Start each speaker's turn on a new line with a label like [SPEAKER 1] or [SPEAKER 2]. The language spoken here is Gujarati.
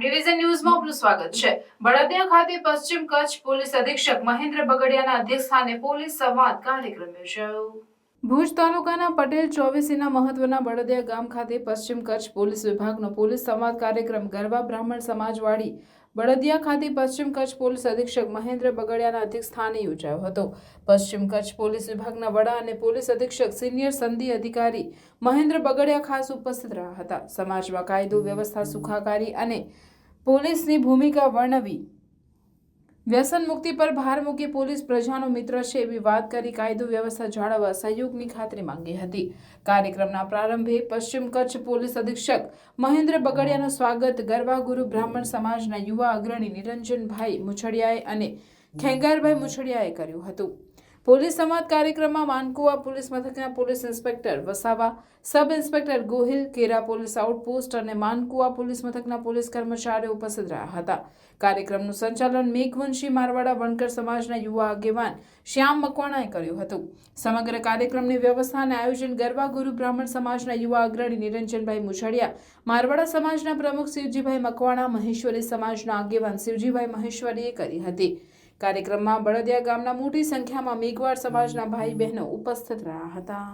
[SPEAKER 1] ડિવિઝન ન્યૂઝમાં આપનું સ્વાગત છે. બળદિયા ખાતે પશ્ચિમ કચ્છ પોલીસ અધિક્ષક મહેન્દ્ર બગડિયાના અધ્યક્ષસ્થાને પોલીસ સંવાદ કાર્યક્રમ યોજાયો. ભુજ તાલુકાના પટેલ ચોવીસીના મહત્વના બળદિયા ગામ ખાતે પશ્ચિમ કચ્છ પોલીસ વિભાગનો પોલીસ સંવાદ કાર્યક્રમ ગરવા બ્રાહ્મણ સમાજવાડી બળદિયા ખાતે પશ્ચિમ કચ્છ પોલીસ અધિક્ષક મહેન્દ્ર બગડિયાના અધ્યક્ષસ્થાને યોજાયો હતો. પશ્ચિમ કચ્છ પોલીસ વિભાગના વડા અને પોલીસ અધિક્ષક સિનિયર સંધિ અધિકારી મહેન્દ્ર બગડિયા ખાસ ઉપસ્થિત રહ્યા હતા. સમાજમાં કાયદો વ્યવસ્થા સુખાકારી અને પોલીસની ભૂમિકા વર્ણવી. વ્યસન મુક્તિ પર ભાર મૂકી પોલીસ પ્રજાનો મિત્ર છે એવી વાત કરી કાયદો વ્યવસ્થા જાળવવા સહયોગની ખાતરી માંગી હતી. કાર્યક્રમના પ્રારંભે પશ્ચિમ કચ્છ પોલીસ અધિક્ષક મહેન્દ્ર બગડિયાનું સ્વાગત ગરવા ગુરુ બ્રાહ્મણ સમાજના યુવા અગ્રણી નિરંજનભાઈ મુછડિયાએ અને ખેંગારભાઈ મુછડિયાએ કર્યું હતું. પોલીસ સંવાદ કાર્યક્રમમાં માનકુવા પોલીસ મથકના police inspector Vasava, sub inspector Gohil, Kera police outpost અને માનકુવા પોલીસ મથકના પોલીસ કર્મચારીઓ ઉપસ્થિત રહ્યા હતા. કાર્યક્રમનું સંચાલન મેઘવંશી મારવાડા વણકર સમાજના યુવા આગેવાન શ્યામ મકવાણાએ કર્યું હતું. સમગ્ર કાર્યક્રમની વ્યવસ્થા અને આયોજન ગરબા ગુરુ બ્રાહ્મણ સમાજના યુવા અગ્રણી નિરંજનભાઈ મુછડિયા, મારવાડા સમાજના પ્રમુખ શિવજીભાઈ મકવાણા, મહેશ્વરી સમાજના આગેવાન શિવજીભાઈ મહેશ્વરીએ કરી હતી. કાર્યક્રમમાં બળદિયા ગામના મોટી સંખ્યામાં મેઘવાડ સમાજના ભાઈ બહેનો ઉપસ્થિત રહ્યા હતા.